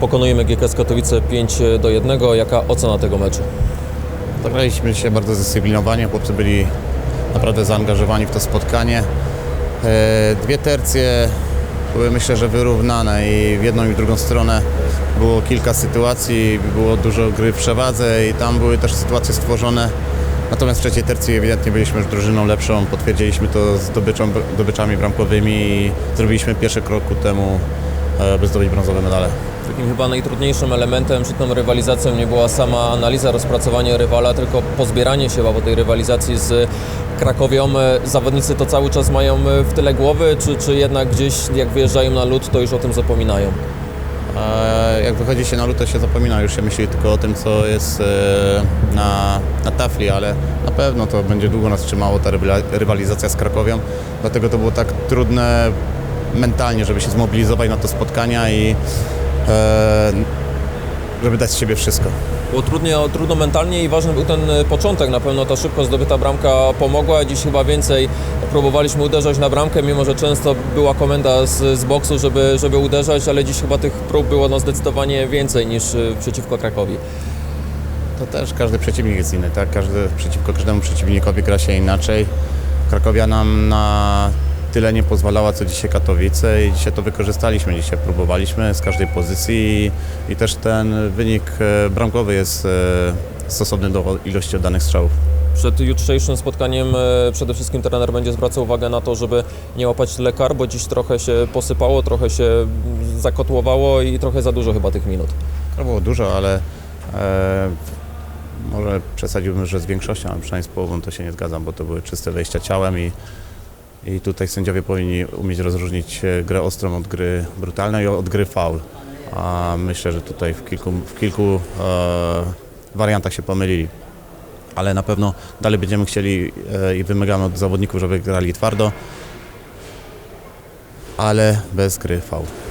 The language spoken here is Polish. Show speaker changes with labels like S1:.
S1: Pokonujemy GKS Katowice 5 do 1. Jaka ocena tego meczu?
S2: Zagraliśmy się bardzo zdyscyplinowanie, chłopcy byli naprawdę zaangażowani w to spotkanie. E, Dwie tercje były myślę, że wyrównane i w jedną i w drugą stronę było kilka sytuacji, było dużo gry w przewadze i tam były też sytuacje stworzone. Natomiast w trzeciej tercji ewidentnie byliśmy już drużyną lepszą, potwierdziliśmy to zdobyczą, zdobyczami bramkowymi i zrobiliśmy pierwszy krok ku temu, e, by zdobyć brązowe medale.
S1: Takim chyba najtrudniejszym elementem przed tą rywalizacją nie była sama analiza, rozpracowanie rywala, tylko pozbieranie się po tej rywalizacji z Krakowią. Zawodnicy to cały czas mają w tyle głowy, czy, czy jednak gdzieś jak wyjeżdżają na lód, to już o tym zapominają?
S2: Jak wychodzi się na lutę, się zapomina, już się myśli tylko o tym, co jest e, na, na tafli, ale na pewno to będzie długo nas trzymało ta rywalizacja z Krakowią, dlatego to było tak trudne mentalnie, żeby się zmobilizować na to spotkania i żeby dać z siebie wszystko.
S1: Było trudnie, trudno mentalnie i ważny był ten e, początek. Na pewno ta szybko zdobyta bramka pomogła. Dziś chyba więcej próbowaliśmy uderzać na bramkę, mimo że często była komenda z, z boksu, żeby, żeby uderzać, ale dziś chyba tych prób było no zdecydowanie więcej niż e, przeciwko Krakowi.
S2: To też każdy przeciwnik jest inny, tak? Każdy, przeciwko każdemu przeciwnikowi gra się inaczej. Krakowia nam na tyle nie pozwalała, co dzisiaj Katowice i dzisiaj to wykorzystaliśmy. Dzisiaj próbowaliśmy z każdej pozycji i, i też ten wynik e, bramkowy jest e, stosowny do ilości oddanych strzałów.
S1: Przed jutrzejszym spotkaniem e, przede wszystkim trener będzie zwracał uwagę na to, żeby nie łapać lekar, bo dziś trochę się posypało, trochę się zakotłowało i trochę za dużo chyba tych minut.
S2: To było dużo, ale e, może przesadziłbym, że z większością, ale przynajmniej z połową to się nie zgadzam, bo to były czyste wejścia ciałem i, i tutaj sędziowie powinni umieć rozróżnić e, grę ostrą od gry brutalnej, od gry faul. A myślę, że tutaj w kilku, w kilku e, wariantach się pomylili. Ale na pewno dalej będziemy chcieli e, i wymagamy od zawodników, żeby grali twardo, ale bez gry faul.